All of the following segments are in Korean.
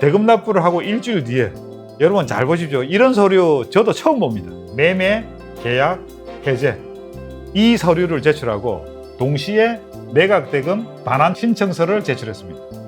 대금 납부를 하고 일주일 뒤에 여러분 잘 보십시오. 이런 서류 저도 처음 봅니다. 매매, 계약, 해제 이 서류를 제출하고 동시에 매각 대금 반환 신청서를 제출했습니다.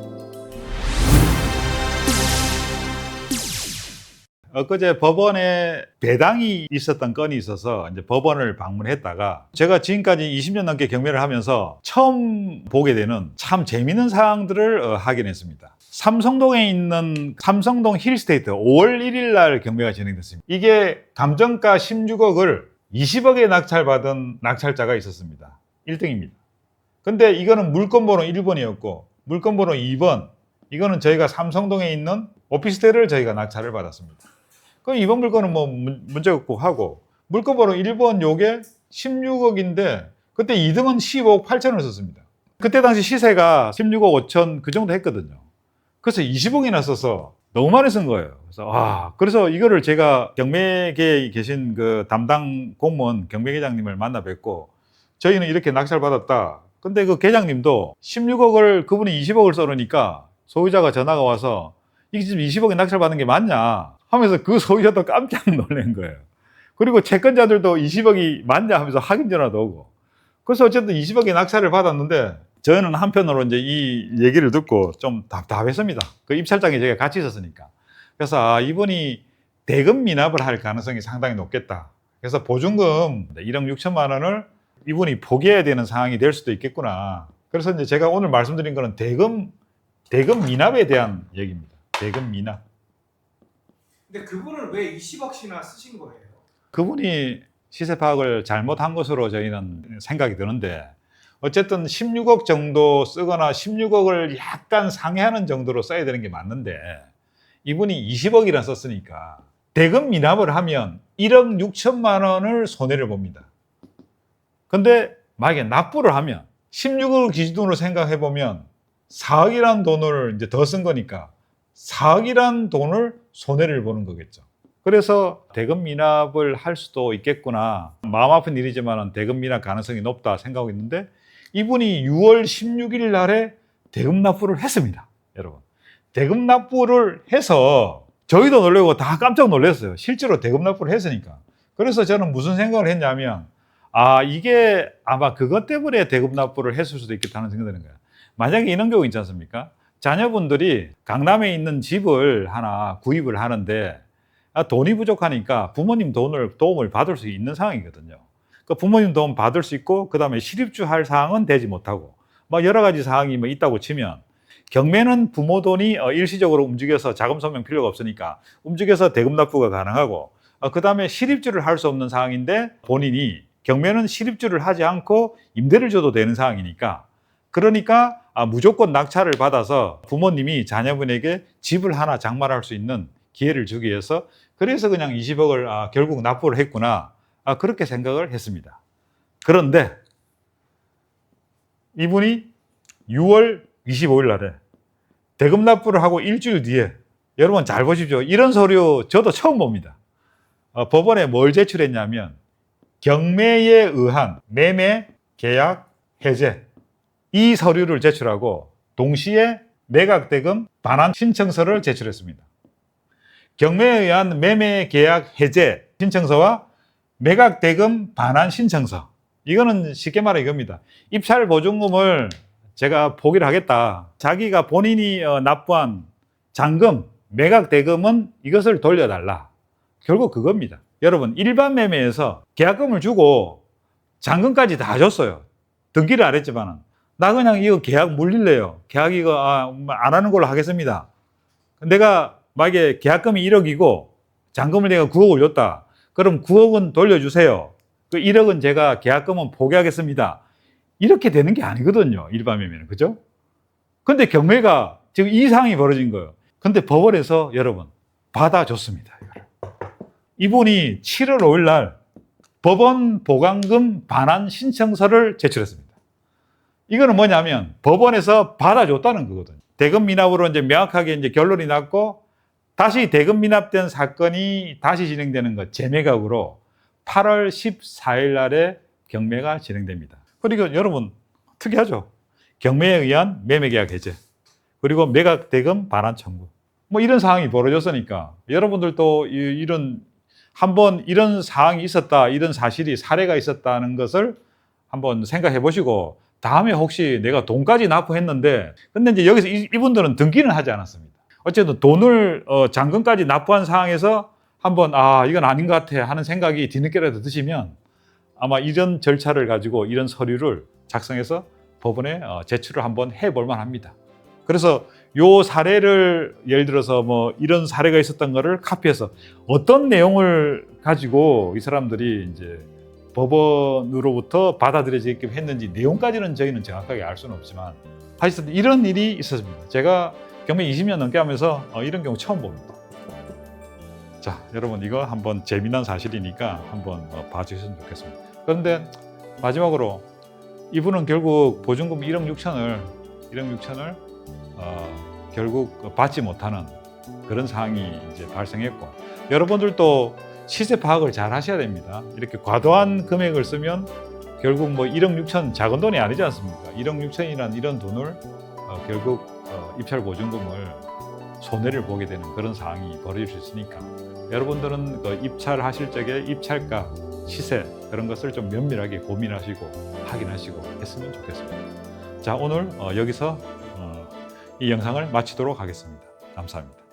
엊그제 법원에 배당이 있었던 건이 있어서 이제 법원을 방문했다가 제가 지금까지 20년 넘게 경매를 하면서 처음 보게 되는 참 재미있는 사항들을 어, 확인했습니다. 삼성동에 있는 삼성동 힐스테이트 5월 1일 날 경매가 진행됐습니다. 이게 감정가 16억을 20억에 낙찰받은 낙찰자가 있었습니다. 1등입니다. 근데 이거는 물건번호 1번이었고 물건번호 2번 이거는 저희가 삼성동에 있는 오피스텔을 저희가 낙찰을 받았습니다. 그럼 이번 물건은 뭐 문- 문제 없고 하고 물건번호 1번 요게 16억인데 그때 2등은 15억 8천을 썼습니다. 그때 당시 시세가 16억 5천 그 정도 했거든요. 그래서 20억이나 써서 너무 많이 쓴 거예요. 그래서 아 그래서 이거를 제가 경매계에 계신 그 담당 공무원 경매계장님을 만나 뵙고 저희는 이렇게 낙찰 받았다. 근데 그 계장님도 16억을 그분이 20억을 써놓으니까 소유자가 전화가 와서 이게 지금 20억에 낙찰 받는 게 맞냐 하면서 그 소유자도 깜짝 놀란 거예요. 그리고 채권자들도 20억이 맞냐 하면서 확인 전화도 오고. 그래서 어쨌든 20억의 낙찰을 받았는데 저희는 한편으로 이제 이 얘기를 듣고 좀 답답했습니다. 그 입찰장에 제가 같이 있었으니까. 그래서 아, 이분이 대금 미납을 할 가능성이 상당히 높겠다. 그래서 보증금 1억 6천만 원을 이분이 포기해야 되는 상황이 될 수도 있겠구나. 그래서 이제 제가 오늘 말씀드린 거는 대금 대금 미납에 대한 얘기입니다. 대금 미납. 근데 그분은 왜 20억씩이나 쓰신 거예요? 그분이 시세 파악을 잘못한 것으로 저희는 생각이 드는데 어쨌든 16억 정도 쓰거나 16억을 약간 상회하는 정도로 써야 되는 게 맞는데 이분이 20억이나 썼으니까 대금 미납을 하면 1억 6천만 원을 손해를 봅니다. 근데 만약에 납부를 하면 16억을 기준으로 생각해 보면 4억이란 돈을 이제 더 쓴 거니까 4억이란 돈을 손해를 보는 거겠죠. 그래서 대금 미납을 할 수도 있겠구나. 마음 아픈 일이지만 대금 미납 가능성이 높다 생각하고 있는데 이분이 6월 16일 날에 대금 납부를 했습니다. 여러분. 대금 납부를 해서 저희도 놀래고 다 깜짝 놀랐어요. 실제로 대금 납부를 했으니까. 그래서 저는 무슨 생각을 했냐면 아, 이게 아마 그것 때문에 대금 납부를 했을 수도 있겠다는 생각이 드는 거예요. 만약에 이런 경우 있지 않습니까? 자녀분들이 강남에 있는 집을 하나 구입을 하는데 아, 돈이 부족하니까 부모님 돈을 도움을 받을 수 있는 상황이거든요. 그 부모님 도움 받을 수 있고 그다음에 실입주 할 사항은 되지 못하고 뭐 여러 가지 사항이 뭐 있다고 치면 경매는 부모 돈이 어, 일시적으로 움직여서 자금 소명 필요가 없으니까 움직여서 대금 납부가 가능하고 어, 그다음에 실입주를 할 수 없는 상황인데 본인이 경매는 실입주를 하지 않고 임대를 줘도 되는 상황이니까 그러니까 아, 무조건 낙찰을 받아서 부모님이 자녀분에게 집을 하나 장만할 수 있는 기회를 주기 위해서 그래서 그냥 20억을 아, 결국 납부를 했구나 아, 그렇게 생각을 했습니다. 그런데 이분이 6월 25일 날에 대금 납부를 하고 일주일 뒤에 여러분 잘 보십시오. 이런 서류 저도 처음 봅니다. 어, 법원에 뭘 제출했냐면 경매에 의한 매매, 계약, 해제 이 서류를 제출하고 동시에 매각 대금 반환 신청서를 제출했습니다. 경매에 의한 매매 계약 해제 신청서와 매각 대금 반환 신청서. 이거는 쉽게 말해 이겁니다. 입찰 보증금을 제가 포기를 하겠다. 자기가 본인이 어, 납부한 잔금, 매각 대금은 이것을 돌려달라. 결국 그겁니다. 여러분, 일반 매매에서 계약금을 주고 잔금까지 다 줬어요. 등기를 안 했지만은. 나 그냥 이거 계약 물릴래요. 계약 이거 아, 안 하는 걸로 하겠습니다. 내가 만약에 계약금이 1억이고 잔금을 내가 9억을 줬다. 그럼 9억은 돌려주세요. 그 1억은 제가 계약금은 포기하겠습니다. 이렇게 되는 게 아니거든요. 일반 매매는. 그죠? 근데 경매가 지금 이 상황이 벌어진 거예요. 근데 법원에서 여러분 받아줬습니다. 이분이 7월 5일 날 법원 보강금 반환 신청서를 제출했습니다. 이거는 뭐냐면 법원에서 받아줬다는 거거든요. 대금 미납으로 이제 명확하게 이제 결론이 났고 다시 대금 미납된 사건이 다시 진행되는 것 재매각으로 8월 14일 날에 경매가 진행됩니다. 그리고 여러분 특이하죠. 경매에 의한 매매계약 해제 그리고 매각 대금 반환 청구 뭐 이런 상황이 벌어졌으니까 여러분들도 이- 이런 한번 이런 상황이 있었다, 이런 사실이 사례가 있었다는 것을 한번 생각해 보시고 다음에 혹시 내가 돈까지 납부했는데 근데 이제 여기서 이, 이분들은 등기는 하지 않았습니다. 어쨌든 돈을 어, 잔금까지 납부한 상황에서 한번 아 이건 아닌 것 같아 하는 생각이 뒤늦게라도 드시면 아마 이런 절차를 가지고 이런 서류를 작성해서 법원에 어, 제출을 한번 해볼 만합니다. 그래서 요 사례를 예를 들어서 뭐 이런 사례가 있었던 거를 카피해서 어떤 내용을 가지고 이 사람들이 이제 법원으로부터 받아들여지게 했는지 내용까지는 저희는 정확하게 알 수는 없지만 하여튼 이런 일이 있었습니다. 제가 경매 20년 넘게 하면서 어, 이런 경우 처음 봅니다. 자, 여러분 이거 한번 재미난 사실이니까 한번 어, 봐주셨으면 좋겠습니다. 그런데 마지막으로 이분은 결국 보증금 1억 6천을 1억 6천을 어, 결국 받지 못하는 그런 상황이 이제 발생했고 여러분들도 시세 파악을 잘 하셔야 됩니다. 이렇게 과도한 금액을 쓰면 결국 뭐 1억 6천 작은 돈이 아니지 않습니까? 1억 6천이라는 이런 돈을 어, 결국 어, 입찰 보증금을 손해를 보게 되는 그런 상황이 벌어질 수 있으니까 여러분들은 그 입찰하실 적에 입찰가, 시세 그런 것을 좀 면밀하게 고민하시고 확인하시고 했으면 좋겠습니다. 자 오늘 어, 여기서 어, 이 영상을 마치도록 하겠습니다. 감사합니다.